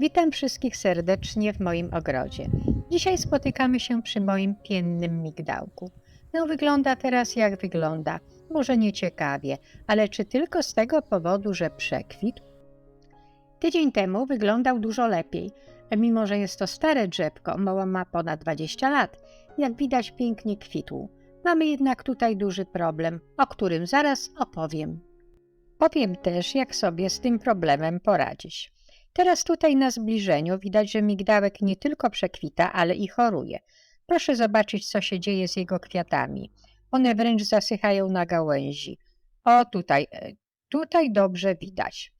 Witam wszystkich serdecznie w moim ogrodzie. Dzisiaj spotykamy się przy moim piennym migdałku. No wygląda teraz jak wygląda. Może nie ciekawie, ale czy tylko z tego powodu, że przekwitł? Tydzień temu wyglądał dużo lepiej. Mimo, że jest to stare drzewko, mało ma ponad 20 lat, jak widać pięknie kwitł. Mamy jednak tutaj duży problem, o którym zaraz opowiem. Powiem też, jak sobie z tym problemem poradzić. Teraz tutaj na zbliżeniu widać, że migdałek nie tylko przekwita, ale i choruje. Proszę zobaczyć, co się dzieje z jego kwiatami. One wręcz zasychają na gałęzi. O, tutaj, e, tutaj dobrze widać.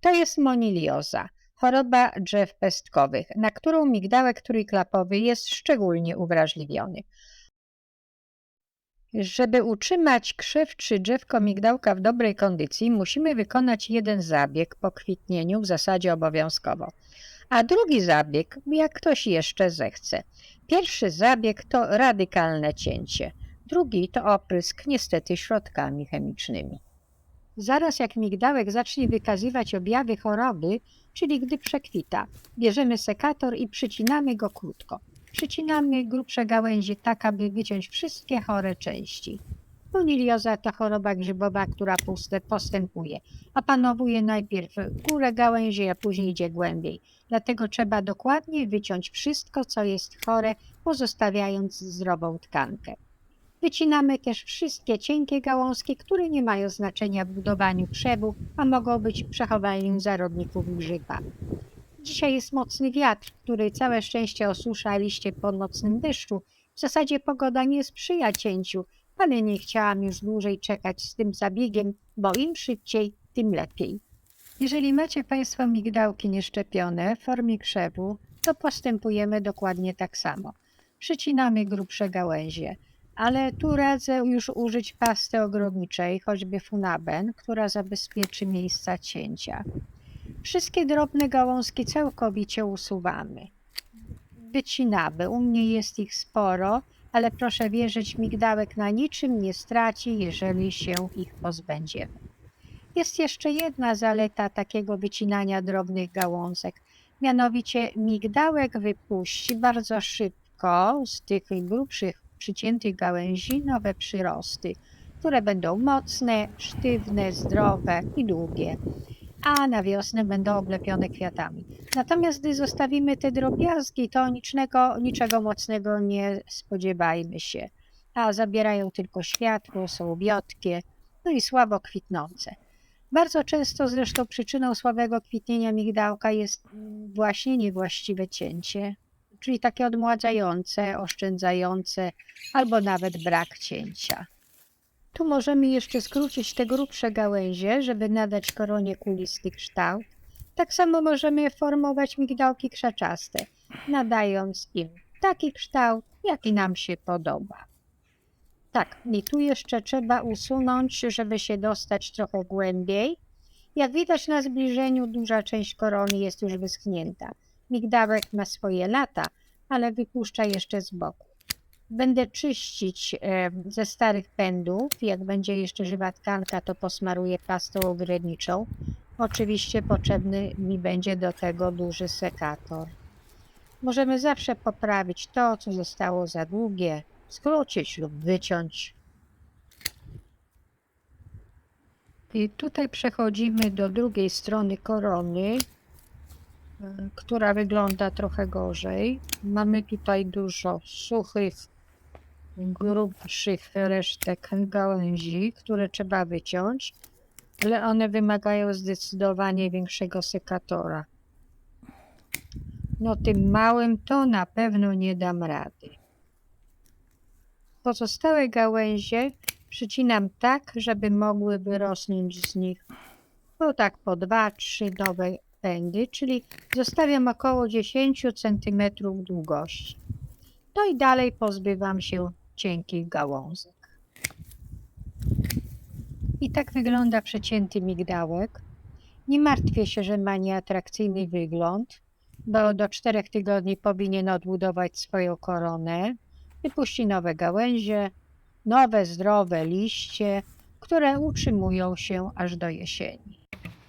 To jest monilioza, choroba drzew pestkowych, na którą migdałek trójklapowy jest szczególnie uwrażliwiony. Żeby utrzymać krzew czy drzewko migdałka w dobrej kondycji, musimy wykonać jeden zabieg po kwitnieniu w zasadzie obowiązkowo, a drugi zabieg, jak ktoś jeszcze zechce. Pierwszy zabieg to radykalne cięcie, drugi to oprysk, niestety środkami chemicznymi. Zaraz jak migdałek zacznie wykazywać objawy choroby, czyli gdy przekwita, bierzemy sekator i przycinamy go krótko. Przycinamy grubsze gałęzie tak, aby wyciąć wszystkie chore części. Monilioza to choroba grzybowa, która postępuje, a panowuje najpierw górę gałęzi, a później idzie głębiej. Dlatego trzeba dokładnie wyciąć wszystko, co jest chore, pozostawiając zdrową tkankę. Wycinamy też wszystkie cienkie gałązki, które nie mają znaczenia w budowaniu krzewu, a mogą być przechowaniem zarodników grzyba. Dzisiaj jest mocny wiatr, który całe szczęście osusza liście po nocnym deszczu. W zasadzie pogoda nie sprzyja cięciu, ale nie chciałam już dłużej czekać z tym zabiegiem, bo im szybciej, tym lepiej. Jeżeli macie Państwo migdałki nieszczepione w formie krzewu, to postępujemy dokładnie tak samo. Przycinamy grubsze gałęzie, ale tu radzę już użyć pasty ogrodniczej, choćby Funaben, która zabezpieczy miejsca cięcia. Wszystkie drobne gałązki całkowicie usuwamy. Wycinamy. U mnie jest ich sporo, ale proszę wierzyć, migdałek na niczym nie straci, jeżeli się ich pozbędziemy. Jest jeszcze jedna zaleta takiego wycinania drobnych gałązek. Mianowicie migdałek wypuści bardzo szybko z tych grubszych, przyciętych gałęzi nowe przyrosty, które będą mocne, sztywne, zdrowe i długie a na wiosnę będą oblepione kwiatami. Natomiast gdy zostawimy te drobiazgi, to niczego, niczego mocnego nie spodziewajmy się, a zabierają tylko światło, są biotkie, no i słabo kwitnące. Bardzo często zresztą przyczyną słabego kwitnienia migdałka jest właśnie niewłaściwe cięcie, czyli takie odmładzające, oszczędzające albo nawet brak cięcia. Tu możemy jeszcze skrócić te grubsze gałęzie, żeby nadać koronie kulisty kształt. Tak samo możemy formować migdałki krzaczaste, nadając im taki kształt, jaki nam się podoba. Tak, i tu jeszcze trzeba usunąć, żeby się dostać trochę głębiej. Jak widać na zbliżeniu, duża część korony jest już wyschnięta. Migdałek ma swoje lata, ale wypuszcza jeszcze z boku. Będę czyścić ze starych pędów. Jak będzie jeszcze żywa tkanka, to posmaruję pastą ogrodniczą. Oczywiście potrzebny mi będzie do tego duży sekator. Możemy zawsze poprawić to, co zostało za długie, skrócić lub wyciąć. I tutaj przechodzimy do drugiej strony korony, e, która wygląda trochę gorzej. Mamy tutaj dużo suchych grubszych resztek gałęzi, które trzeba wyciąć, ale one wymagają zdecydowanie większego sekatora. No tym małym to na pewno nie dam rady. Pozostałe gałęzie przycinam tak, żeby mogły wyrosnąć z nich no tak po 2-3 nowe pędy, czyli zostawiam około 10 cm długości. No i dalej pozbywam się cienkich gałązek. I tak wygląda przecięty migdałek. Nie martwię się, że ma nieatrakcyjny wygląd, bo do czterech tygodni powinien odbudować swoją koronę, wypuści nowe gałęzie, nowe zdrowe liście, które utrzymują się aż do jesieni.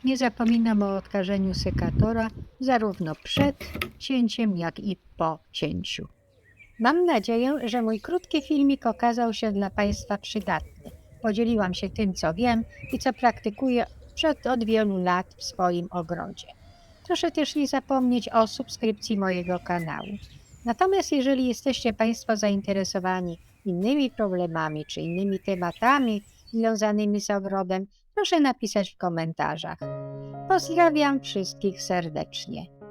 Nie zapominam o odkażeniu sekatora zarówno przed cięciem, jak i po cięciu. Mam nadzieję, że mój krótki filmik okazał się dla Państwa przydatny. Podzieliłam się tym, co wiem i co praktykuję przed od wielu lat w swoim ogrodzie. Proszę też nie zapomnieć o subskrypcji mojego kanału. Natomiast jeżeli jesteście Państwo zainteresowani innymi problemami czy innymi tematami związanymi z ogrodem, proszę napisać w komentarzach. Pozdrawiam wszystkich serdecznie.